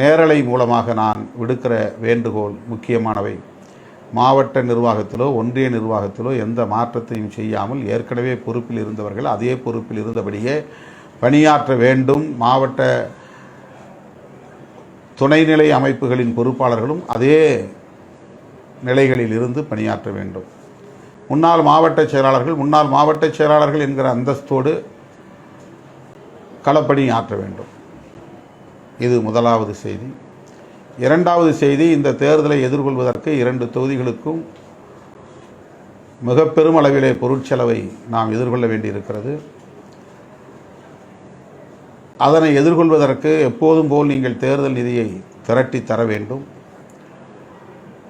நேரலை மூலமாக நான் விடுக்கிற வேண்டுகோள் முக்கியமானவை. மாவட்ட நிர்வாகத்திலோ ஒன்றிய நிர்வாகத்திலோ எந்த மாற்றத்தையும் செய்யாமல் ஏற்கனவே பொறுப்பில் இருந்தவர்கள் அதே பொறுப்பில் இருந்தபடியே பணியாற்ற வேண்டும். மாவட்ட துணைநிலை அமைப்புகளின் பொறுப்பாளர்களும் அதே நிலைகளில் இருந்து பணியாற்ற வேண்டும். முன்னாள் மாவட்ட செயலாளர்கள் முன்னாள் மாவட்ட செயலாளர்கள் என்கிற அந்தஸ்தோடு களப்பணி ஆற்ற வேண்டும். இது முதலாவது செய்தி. இரண்டாவது செய்தி இந்த தேர்தலை எதிர்கொள்வதற்கு இரண்டு தொகுதிகளுக்கும் மிக பெரும் அளவிலே பொருட்செலவை நாம் எதிர்கொள்ள வேண்டியிருக்கிறது. அதனை எதிர்கொள்வதற்கு எப்போதும் போல் நீங்கள் தேர்தல் நிதியை திரட்டி தர வேண்டும்.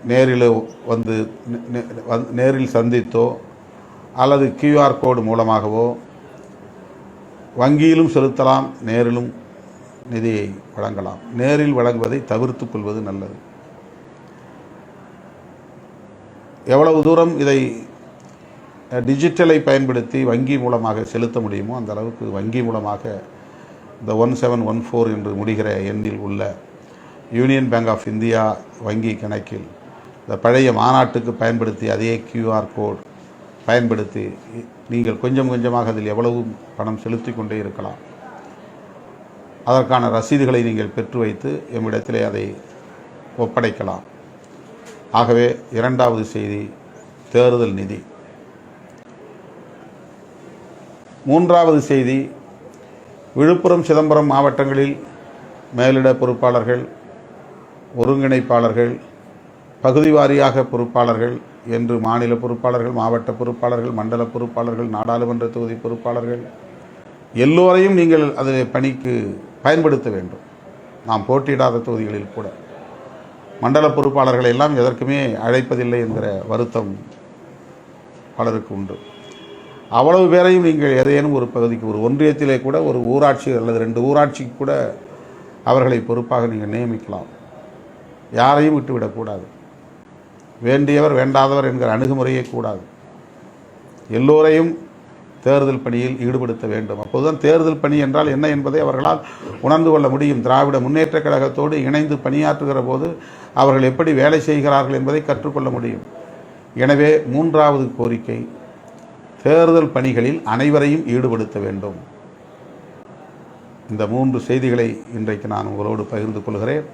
நேரில் வந்து வந்து- நேரில் சந்தித்தோ அல்லது கியூஆர் கோடு மூலமாகவோ வங்கியிலும் செலுத்தலாம் நேரிலும் நிதியை வழங்கலாம். நேரில் வழங்குவதை தவிர்த்து கொள்வது நல்லது. எவ்வளவு தூரம் இதை டிஜிட்டலை பயன்படுத்தி வங்கி மூலமாக செலுத்த முடியுமோ அந்த அளவுக்கு வங்கி மூலமாக இந்த ஒன் செவன் ஒன் ஃபோர் என்று முடிகிற எண்ணில் உள்ள யூனியன் பேங்க் ஆஃப் இந்தியா வங்கி கணக்கில் இந்த பழைய மாநாட்டுக்கு பயன்படுத்தி அதே கியூஆர் கோட் பயன்படுத்தி நீங்கள் கொஞ்சம் கொஞ்சமாக அதில் எவ்வளவு பணம் செலுத்தி கொண்டே இருக்கலாம். அதற்கான ரசீதுகளை நீங்கள் பெற்று வைத்து எம்மிடத்திலே அதை ஒப்படைக்கலாம். ஆகவே இரண்டாவது செய்தி தேர்தல் நிதி. மூன்றாவது செய்தி விழுப்புரம் சிதம்பரம் மாவட்டங்களில் மேலிட பொறுப்பாளர்கள் ஒருங்கிணைப்பாளர்கள் பகுதி வாரியாக பொறுப்பாளர்கள் என்று மாநில பொறுப்பாளர்கள் மாவட்ட பொறுப்பாளர்கள் மண்டல பொறுப்பாளர்கள் நாடாளுமன்ற தொகுதி பொறுப்பாளர்கள் எல்லோரையும் நீங்கள் அதில் பணிக்கு பயன்படுத்த வேண்டும். நாம் போட்டியிடாத தொகுதிகளில் கூட. மண்டல பொறுப்பாளர்களை எல்லாம் எதற்குமே அழைப்பதில்லை என்கிற வருத்தம் பலருக்கு உண்டு. அவ்வளவு பேரையும் நீங்கள் ஏதேனும் ஒரு பகுதிக்கு ஒரு ஒன்றியத்திலே கூட ஒரு ஊராட்சி அல்லது ரெண்டு ஊராட்சிக்கு கூட அவர்களை பொறுப்பாக நீங்கள் நியமிக்கலாம். யாரையும் விட்டுவிடக்கூடாது வேண்டியவர் வேண்டாதவர் என்கிற அணுகுமுறையே கூடாது. எல்லோரையும் தேர்தல் பணியில் ஈடுபடுத்த வேண்டும். அப்போதுதான் தேர்தல் பணி என்றால் என்ன என்பதை அவர்களால் உணர்ந்து கொள்ள முடியும். திராவிட முன்னேற்ற கழகத்தோடு இணைந்து பணியாற்றுகிற போது அவர்கள் எப்படி வேலை செய்கிறார்கள் என்பதை கற்றுக்கொள்ள முடியும். எனவே மூன்றாவது கோரிக்கை தேர்தல் பணிகளில் அனைவரையும் ஈடுபடுத்த வேண்டும். இந்த மூன்று செய்திகளை இன்றைக்கு நான் உங்களோடு பகிர்ந்து கொள்கிறேன்.